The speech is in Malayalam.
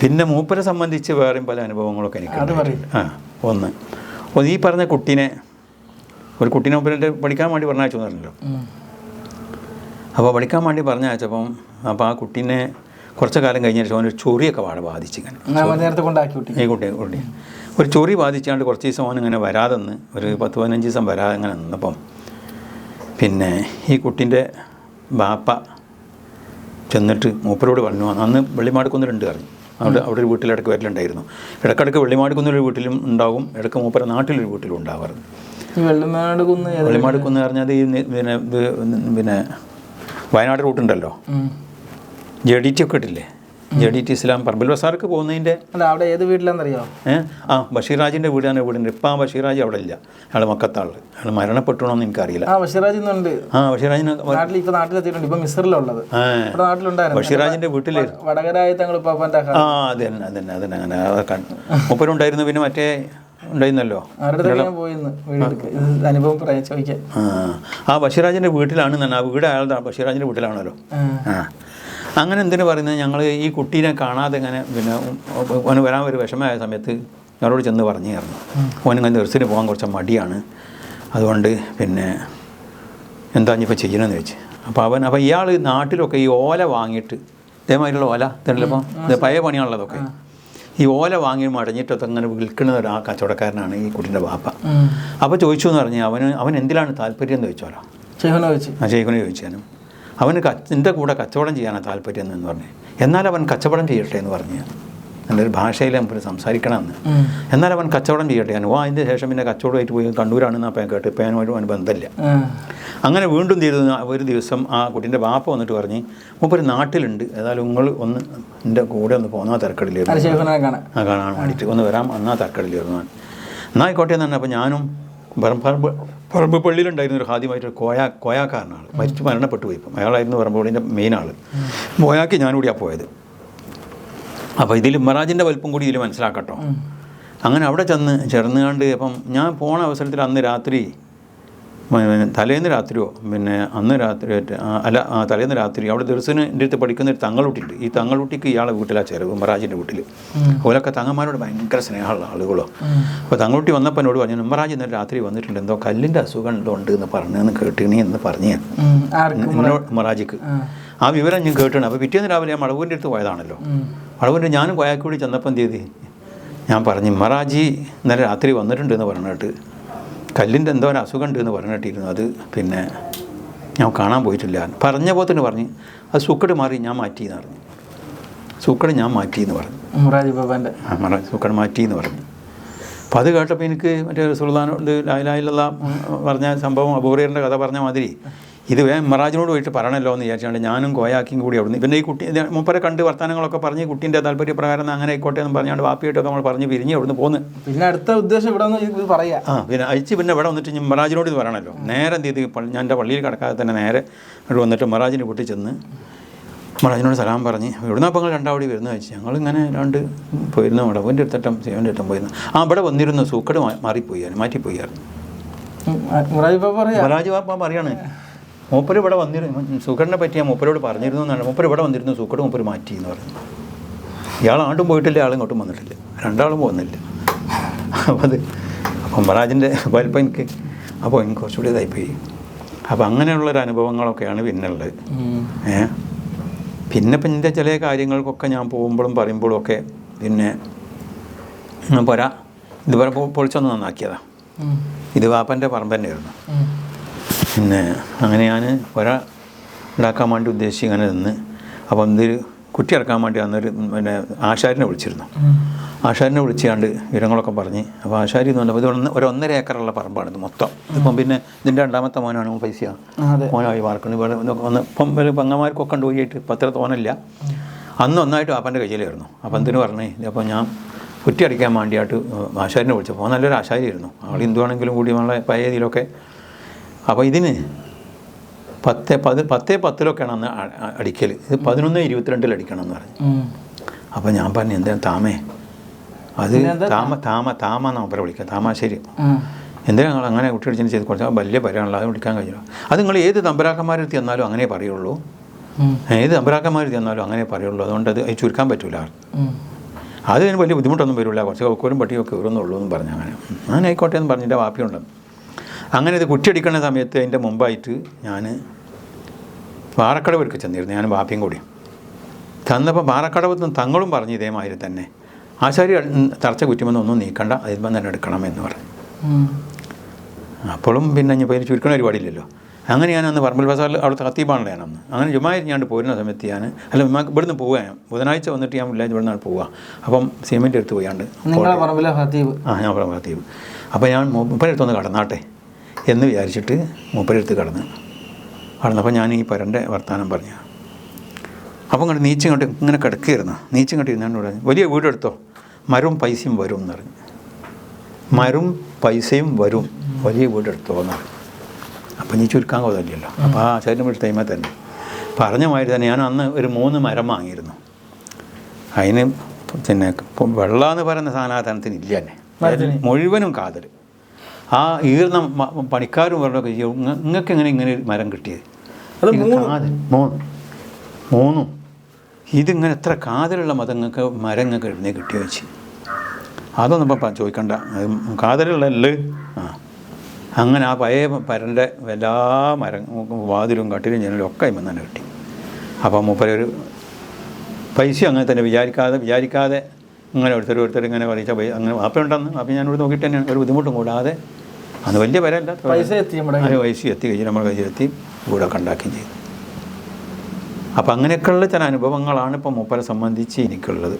പിന്നെ മൂപ്പരെ സംബന്ധിച്ച് വേറെയും പല അനുഭവങ്ങളൊക്കെ എനിക്ക്. ആ ഒന്ന്. ഒന്ന് ഈ പറഞ്ഞ കുട്ടീനെ ഒരു കുട്ടീനെ മൂപ്പരെ പഠിക്കാൻ വേണ്ടി പറഞ്ഞയച്ചു പറഞ്ഞല്ലോ അപ്പോൾ പഠിക്കാൻ വേണ്ടി പറഞ്ഞയച്ചപ്പം അപ്പോൾ ആ കുട്ടീനെ കുറച്ച് കാലം കഴിഞ്ഞ ശേഷം അവനൊരു ചൊറിയൊക്കെ വാട ബാധിച്ചിങ്ങനെ ഈ കുട്ടി കുട്ടി. ഒരു ചൊറി ബാധിച്ചാണ്ട് കുറച്ച് ദിവസം അവൻ ഇങ്ങനെ വരാതെന്ന് ഒരു പത്ത് പതിനഞ്ച് ദിവസം വരാതെ ഇങ്ങനെ നിന്നപ്പം പിന്നെ ഈ കുട്ടീന്റെ ബാപ്പ ചെന്നിട്ട് മൂപ്പരോട് പറഞ്ഞു അന്ന് വെള്ളിമാടുക്കുന്നിലുണ്ട് പറഞ്ഞു അവിടെ അവിടെ ഒരു വീട്ടിൽ ഇടയ്ക്ക് വരലുണ്ടായിരുന്നു. ഇടക്കിടക്ക് വെള്ളിമാടുക്കുന്നിലൊരു വീട്ടിലും ഉണ്ടാവും ഇടയ്ക്ക് മൂപ്പര നാട്ടിലൊരു വീട്ടിലും ഉണ്ടാവാറുണ്ട്. ഈ വെള്ളിമാട് കുന്ന് വെള്ളിമാട് കുന്ന് പറഞ്ഞാൽ ഈ പിന്നെ പിന്നെ വയനാട് റൂട്ടുണ്ടല്ലോ. ജെ ഡി ടി ഒക്കെ ഇട്ടില്ലേ? ജെ ഡി ടി ഇസ്ലാം പറമ്പിൽ. ബസാർക്ക് പോകുന്നതിന്റെ അല്ല അവിടെ ഏത് വീട്ടിലാണെന്നറിയോ ഏഹ് ആ ബഷീറാജിന്റെ വീടാണ് വീടിന്റെ. ഇപ്പം ആ ബഷീറാജ് അവിടെ ഇല്ല. അയാൾ മക്കത്താൾ. അയാൾ മരണപ്പെട്ടണോന്ന് എനിക്കറിയില്ല. ആ ബഷീറാജ് ഇന്നുണ്ട് ആ ബഷീറാജിന് നാട്ടിൽ ഇപ്പം നാട്ടിലെത്തിയിട്ടുണ്ട് ഇപ്പൊ മിസറിലുള്ളത് ഇവിടെ നാട്ടിലുണ്ടായിരുന്നു. ബഷീറാജിന്റെ വീട്ടിൽ വടകരായ തങ്ങൾ ഇപ്പാപ്പന്റെ ആ അതന്നെ അതന്നെ അതന്നെ അങ്ങനെ അതൊക്കെ മുപ്പരുണ്ടായിരുന്നു പിന്നെ മറ്റേ ഉണ്ടായിരുന്നല്ലോ. അനുഭവം പറയാൻ ചോദിക്കാൻ ആ ബഷീറാജിന്റെ വീട്ടിലാണ് തന്നെ ആ വീട് അയാളുടെ ബഷീറാജിന്റെ വീട്ടിലാണല്ലോ. ആ. അങ്ങനെ എന്തിനു പറയുന്നത്? ഞങ്ങൾ ഈ കുട്ടീനെ കാണാതെ ഇങ്ങനെ പിന്നെ ഓന് വരാൻ ഒരു വിഷമമായ സമയത്ത് ഞങ്ങളോട് ചെന്ന് പറഞ്ഞു പറഞ്ഞായിരുന്നു ഓനിങ്ങനെ നെഴ്സിന് പോകാൻ കുറച്ച് മടിയാണ്. അതുകൊണ്ട് പിന്നെ എന്താ ഇനിയിപ്പോൾ ചെയ്യണമെന്ന് ചോദിച്ചു. അപ്പോൾ അവൻ അപ്പോൾ ഇയാൾ നാട്ടിലൊക്കെ ഈ ഓല വാങ്ങിയിട്ട് ഇതേമാതിരിയുള്ള ഓല ഇതല്ലപ്പം ഇത് പഴയ പണിയാണുള്ളതൊക്കെ. ഈ ഓല വാങ്ങി മടഞ്ഞിട്ടൊക്കെ അങ്ങനെ വിൽക്കുന്ന ഒരു ആ കച്ചവടക്കാരനാണ് ഈ കുട്ടീന്റെ ബാപ്പ അപ്പോൾ ചോദിച്ചു എന്ന് പറഞ്ഞാൽ അവന് അവൻ എന്തിലാണ് താല്പര്യം എന്ന് ചോദിച്ചോലോ? ചോദിച്ചു. ആ ചെയ്യണേ ചോദിച്ചാനും അവന് എന്റെ കൂടെ കച്ചവടം ചെയ്യാനാണ് താല്പര്യം എന്ന് പറഞ്ഞു. എന്നാൽ അവൻ കച്ചവടം ചെയ്യട്ടെ എന്ന് പറഞ്ഞു. നല്ലൊരു ഭാഷയിൽ നമുക്ക് സംസാരിക്കണമെന്ന്. എന്നാൽ അവൻ കച്ചവടം ചെയ്യട്ടെ. ഞാൻ ഓ അതിന്റെ ശേഷം പിന്നെ കച്ചവടമായിട്ട് പോയി കണ്ണൂരാണെന്ന് അപ്പം കേട്ട് ഇപ്പം അവൻ അവന് ബന്ധമില്ല. അങ്ങനെ വീണ്ടും ചെയ്തു. ഒരു ദിവസം ആ കുട്ടീന്റെ ബാപ്പ വന്നിട്ട് പറഞ്ഞ് മൂപ്പര് നാട്ടിലുണ്ട്. ഏതായാലും നിങ്ങൾ ഒന്ന് എന്റെ കൂടെ ഒന്ന് പോന്നാ തിരക്കടില്ലായിരുന്നു അത് ഷെഹുനെ കാണാൻ. ആ കാണാൻ വേണ്ടിയിട്ട് ഒന്ന് വരാം എന്നാൽ തർക്കടില്ലായിരുന്നു ഞാൻ എന്നാൽ ആയിക്കോട്ടെ എന്ന് പറഞ്ഞപ്പോൾ ഞാനും പറമ്പ് പറമ്പ് പള്ളിയിലുണ്ടായിരുന്ന ഒരു ഹാദ്യമായിട്ട് കോയ കോയാക്കാരനാൾ മരിച്ചു മരണപ്പെട്ടു പോയി ഇപ്പം. അയാളായിരുന്നു പറമ്പ് പള്ളിന്റെ മെയിൻ ആൾ കോയാക്ക് ഞാനൂടിയാണ് പോയത്. അപ്പോൾ ഇതിൽ മറാജിന്റെ വലിപ്പം കൂടി ഇതിൽ മനസ്സിലാക്കട്ടോ. അങ്ങനെ അവിടെ ചെന്ന് ചേർന്നുകൊണ്ട് അപ്പം ഞാൻ പോണ അവസരത്തിൽ അന്ന് രാത്രി തലേന്ന് രാത്രിയോ? പിന്നെ അന്ന് രാത്രി അല്ല തലേന്ന് രാത്രി അവിടെ ദിവസത്തിന് എന്റെ അടുത്ത് പഠിക്കുന്ന ഒരു തങ്ങളുട്ടിയുണ്ട്. ഈ തങ്ങളുട്ടിക്ക് ഇയാളെ വീട്ടിലാണ് ചേരുക ഉമ്മറാജിന്റെ വീട്ടിൽ ഓലൊക്കെ തങ്ങന്മാരോട് ഭയങ്കര സ്നേഹമുള്ള ആളുകളോ. അപ്പോൾ തങ്ങളുട്ടി വന്നപ്പോൾ എന്നോട് പറഞ്ഞു ഉമ്മറാജ് ഇന്നലെ രാത്രി വന്നിട്ടുണ്ട്. എന്തോ കല്ലിന്റെ അസുഖം എന്തോ ഉണ്ട് എന്ന് പറഞ്ഞെന്ന് കേട്ടിണി എന്ന് പറഞ്ഞു ഉമ്മറാജിക്ക്. ആ. വിവരം ഞാൻ കേട്ടാണ് അപ്പോൾ പിറ്റേന്ന് രാവിലെ ഞാൻ മടവൂരിന്റെ അടുത്ത് പോയതാണല്ലോ. മടവൂരിന്റെ ഞാനും കോയാക്കൂടി ചെന്നപ്പം എന്ത് ചെയ്ത്? ഞാൻ പറഞ്ഞു ഉമ്മറാജി ഇന്നലെ രാത്രി വന്നിട്ടുണ്ട് എന്ന് പറഞ്ഞിട്ട് കല്ലിന്റെ എന്തോ ഒരു അസുഖം ഉണ്ട് എന്ന് പറഞ്ഞിട്ടിരുന്നു അത് പിന്നെ ഞാൻ കാണാൻ പോയിട്ടില്ല. പറഞ്ഞ പോലെ തന്നെ പറഞ്ഞ്. അത് സൂക്കട് മാറി ഞാൻ മാറ്റി എന്ന് പറഞ്ഞു. സൂക്കട് ഞാൻ മാറ്റി എന്ന് പറഞ്ഞു. മുറാജ് ബാബാന്റെ. സൂക്കട് മാറ്റി എന്ന് പറഞ്ഞു. അപ്പോൾ അത് കേട്ടപ്പോൾ എനിക്ക് മറ്റേ സുൽത്താനോട് ലായിലായിലുള്ള പറഞ്ഞ സംഭവം അബൂറിയറിന്റെ കഥ പറഞ്ഞ മാതിരി ഇത് മറാജിനോട് പോയിട്ട് പറയണല്ലോ എന്ന് വിചാരിച്ചാണ്ട് ഞാനും കോയാക്കിയും കൂടി അവിടുന്ന്. പിന്നെ ഈ കുട്ടി മുപ്പരെ കണ്ട് വർത്തമാനങ്ങളൊക്കെ പറഞ്ഞ് കുട്ടീന്റെ താല്പര്യപ്രകാരം അങ്ങനെ ആയിക്കോട്ടെ എന്ന് പറഞ്ഞാണ്ട് വാപ്പിയായിട്ടൊക്കെ നമ്മൾ പറഞ്ഞ് പിരിഞ്ഞ് അവിടുന്ന് പോന്ന്. പിന്നെ അടുത്ത ഉദ്ദേശം ഇവിടെ നിന്ന് ഇത് പറയാം. ആ പിന്നെ അയച്ച് പിന്നെ ഇവിടെ വന്നിട്ട് ഞാൻ മറാജിനോട് ഇത് പറയണല്ലോ. നേരെ എന്ത് ചെയ്ത്? ഞാൻ എന്റെ പള്ളിയിൽ കിടക്കാതെ തന്നെ നേരെ ഇവിടെ വന്നിട്ട് മറാജിന്റെ വീട്ടിൽ ചെന്ന് മറാജിനോട് സലാം പറഞ്ഞ് ഇവിടുന്ന് അപ്പം രണ്ടാവടി വരുന്ന വെച്ച് ഞങ്ങളിങ്ങനെ രണ്ട് പോയിരുന്നു അവിടെ. അവന്റെ അടുത്തട്ടം സേവന്റെ അടുത്തും പോയിരുന്നു. ആ അവിടെ വന്നിരുന്നു. സൂക്കട് മാറിപ്പോയി മാറ്റിപ്പോയി മാറ്റിപ്പോയായിരുന്നു മറാജ് വാപ്പ പറയാണ് മൂപ്പര് ഇവിടെ വന്നിരുന്നു. സുഖറിനെ പറ്റി ഞാൻ മൂപ്പരോട് പറഞ്ഞിരുന്നു എന്നാണ്. മൂപ്പർ ഇവിടെ വന്നിരുന്നു സുഖട് മൂപ്പർ മാറ്റി എന്ന് പറഞ്ഞു. ഇയാൾ ആണ്ടും പോയിട്ടില്ല ആളും ഇങ്ങോട്ടും വന്നിട്ടില്ല. രണ്ടാളും പോകുന്നില്ല അപ്പോൾ അത് അപ്പം മറാജിന്റെ വലിപ്പം എനിക്ക് അപ്പോൾ എനിക്ക് കുറച്ചുകൂടി ഇതായിപ്പോയി. അപ്പോൾ അങ്ങനെയുള്ളൊരു അനുഭവങ്ങളൊക്കെയാണ് പിന്നെ ഉള്ളത് ഏ? പിന്നെ ഇപ്പം എന്റെ ചില കാര്യങ്ങൾക്കൊക്കെ ഞാൻ പോകുമ്പോഴും പറയുമ്പോഴും ഒക്കെ പിന്നെ പോരാ. ഇതുവരെ പൊ- പൊളിച്ചൊന്ന് നന്നാക്കിയതാണ്. ഇത് വാപ്പന്റെ പറമ്പ് തന്നെയായിരുന്നു. പിന്നെ അങ്ങനെ ഞാൻ ഒരാൾ ഉണ്ടാക്കാൻ വേണ്ടി ഉദ്ദേശിച്ച് ഇങ്ങനെ നിന്ന്. അപ്പം എന്തൊരു കുറ്റി ഇറക്കാൻ വേണ്ടി അന്നൊരു പിന്നെ ആശാരിനെ വിളിച്ചിരുന്നു. ആശാരിനെ വിളിച്ചാണ്ട് വിവരങ്ങളൊക്കെ പറഞ്ഞ്. അപ്പോൾ ആശാരി എന്ന് പറഞ്ഞപ്പോൾ ഇത് ഒന്ന് ഒരു ഒന്നര ഏക്കറുള്ള പറമ്പാണ് ഇത് മൊത്തം. ഇപ്പം പിന്നെ ഇതിന്റെ രണ്ടാമത്തെ മോനാണ് പൈസ. മോനായി വാർക്കുന്നത് ഇവിടെ ഒന്ന് ഇപ്പം ഒരു പെങ്ങന്മാർക്കൊക്കെ ഉണ്ട് പോയിട്ട് പത്ര തോന്നില്ല അന്ന് ഒന്നായിട്ട് അപ്പന്റെ കയ്യിലായിരുന്നു അപ്പം എന്തിനു പറഞ്ഞേ? അപ്പോൾ ഞാൻ കുറ്റി അടിക്കാൻ വേണ്ടിയിട്ട് ആശാരിനെ വിളിച്ചപ്പോൾ നല്ലൊരു ആശാരിയായിരുന്നു. ആൾ എന്തുവാണെങ്കിലും കൂടി നമ്മളെ പഴയ ഇതിലൊക്കെ അപ്പോൾ ഇതിന് പത്ത് പത് പത്ത് പത്തിലൊക്കെയാണ് അന്ന് അടിക്കൽ ഇത് പതിനൊന്ന് ഇരുപത്തിരണ്ടിൽ അടിക്കണം എന്ന് പറഞ്ഞു അപ്പം അപ്പോൾ ഞാൻ പറഞ്ഞു എന്താ താമേ? അത്? താമ താമ താമ എന്നാണ് അപ്പുറം വിളിക്കുക താമാശ്ശേരി. എന്തിനാ നിങ്ങൾ അങ്ങനെ കുട്ടി അടിച്ചു ചെയ്ത് കുറച്ച് വലിയ പരാണല്ലോ അത് വിളിക്കാൻ കഴിയില്ല. അത് നിങ്ങൾ ഏത് തമ്പരാക്കന്മാരെടുത്ത് തന്നാലും അങ്ങനെ പറയുള്ളൂ. ഏത് തമ്പരാക്കന്മാരെടുത്ത് തന്നാലും അങ്ങനെ പറയുള്ളൂ. അതുകൊണ്ട് അത് ചുരുക്കാൻ പറ്റൂല അതിന് വലിയ ബുദ്ധിമുട്ടൊന്നും വരില്ല. കുറച്ച് കോലും പട്ടിയൊക്കെ ഉയർന്നുള്ളൂ എന്ന് പറഞ്ഞു അങ്ങനെ. അങ്ങനെ ആയിക്കോട്ടെ എന്ന് പറഞ്ഞിട്ട് വാപ്പിയുണ്ടെന്ന് അങ്ങനെ ഇത് കുറ്റിയടിക്കുന്ന സമയത്ത് അതിന്റെ മുമ്പായിട്ട് ഞാൻ പാറക്കടവിലേക്ക് ചെന്നിരുന്നു. ഞാൻ വാപ്പിയും കൂടി. തന്നപ്പോൾ പാറക്കടവ് തങ്ങളും പറഞ്ഞു ഇതേമാതിരി തന്നെ ആശാരി തറച്ച കുറ്റുമെന്ന് ഒന്നും നീക്കണ്ട അതിൽപ്പം തന്നെ എടുക്കണം എന്ന് പറഞ്ഞു. അപ്പോഴും പിന്നെ ഞാൻ പോയി ചുരുക്കണ പരിപാടിയില്ലല്ലോ. അങ്ങനെ ഞാൻ അന്ന് പറമ്പിൽ ബസാറിൽ അവിടുത്തെ കത്തീപ്പാണല്ലോ ഞാൻ അന്ന്. അങ്ങനെ ഞാൻ പോരുന്ന സമയത്ത് ഞാൻ അല്ല ഇവിടുന്ന് പോവുക ഞാൻ. ബുധനാഴ്ച വന്നിട്ട് ഞാൻ വില്ലേജ് ഇവിടെ നിന്നാണ് പോവുക. അപ്പം സിമെന്റ് എടുത്ത് പോയാണ്ട് ഹത്തീബ്. ആ ഞാൻ പറമ്പ് കത്തീപ്പ് അപ്പോൾ ഞാൻ മൂപ്പരെടുത്തൊന്ന് കടന്നാട്ടെ. എന്ന് വിചാരിച്ചിട്ട് മൂപ്പരെടുത്ത് കടന്ന് കടന്നപ്പോൾ ഞാൻ ഈ പരന്റെ വർത്തമാനം പറഞ്ഞു. അപ്പം ഇങ്ങോട്ട് നീച്ചിങ്ങോട്ട് ഇങ്ങനെ കിടക്കുകയായിരുന്നു. നീച്ചിങ്ങോട്ട് ഇരുന്നാണ്ട് പറഞ്ഞു വലിയ വീടെടുത്തോ? മരവും പൈസയും വരും എന്ന് പറഞ്ഞു. മരവും പൈസയും വരും. വലിയ വീടെടുത്തോ എന്ന് പറഞ്ഞു. അപ്പം നീ ചുരുക്കാൻ കൊതല്ലോ അപ്പോൾ ആ ശരീരം വീട് ടൈമിൽ തന്നെ. പറഞ്ഞ മാതിരി തന്നെ ഞാൻ അന്ന് ഒരു മൂന്ന് മരം വാങ്ങിയിരുന്നു. അതിന് പിന്നെ വെള്ളമെന്ന് വെള്ളം എന്ന് പറയുന്ന സാധനത്തിന് ഇല്ല തന്നെ? മുഴുവനും കാതൽ. ആ ഈർന്ന പണിക്കാരും പറഞ്ഞൊക്കെ നിങ്ങൾക്ക് എങ്ങനെ ഇങ്ങനെ ഒരു മരം കിട്ടിയത്? മൂന്ന്? മൂന്ന്. ഇതിങ്ങനെ എത്ര കാതലുള്ള മതങ്ങൾക്ക് മരങ്ങൾക്ക് എഴുന്നേ കിട്ടിയോ വെച്ച് അതൊന്നും ഇപ്പം ചോദിക്കണ്ട. അത് കാതലുള്ള അല്ലേ ആ. അങ്ങനെ ആ പഴയ പരന്റെ എല്ലാ മരം വാതിലും കട്ടിലും ജനലും ഒക്കെ ഇമ്മ തന്നെ കിട്ടി. അപ്പം മൂപ്പര ഒരു പൈസ അങ്ങനെ തന്നെ വിചാരിക്കാതെ വിചാരിക്കാതെ ഇങ്ങനെ ഒരുത്തരും ഒരുത്തരും ഇങ്ങനെ പൈസ അങ്ങനെ അപ്പം ഉണ്ടെന്ന് അപ്പം ഞാൻ ഞാനിവിടെ നോക്കിയിട്ട് തന്നെയാണ്. ഒരു ബുദ്ധിമുട്ടും കൂടാതെ അന്ന് വലിയ പേരല്ല പൈസ എത്തി നമ്മുടെ അതിന് പൈസ എത്തി. കഴിഞ്ഞ് നമ്മൾ കയ്യിലെത്തി വീടൊക്കെ ഉണ്ടാക്കുകയും ചെയ്തു. അപ്പം അങ്ങനെയൊക്കെയുള്ള ചില അനുഭവങ്ങളാണ് ഇപ്പം മൂപ്പരെ സംബന്ധിച്ച് എനിക്കുള്ളത്.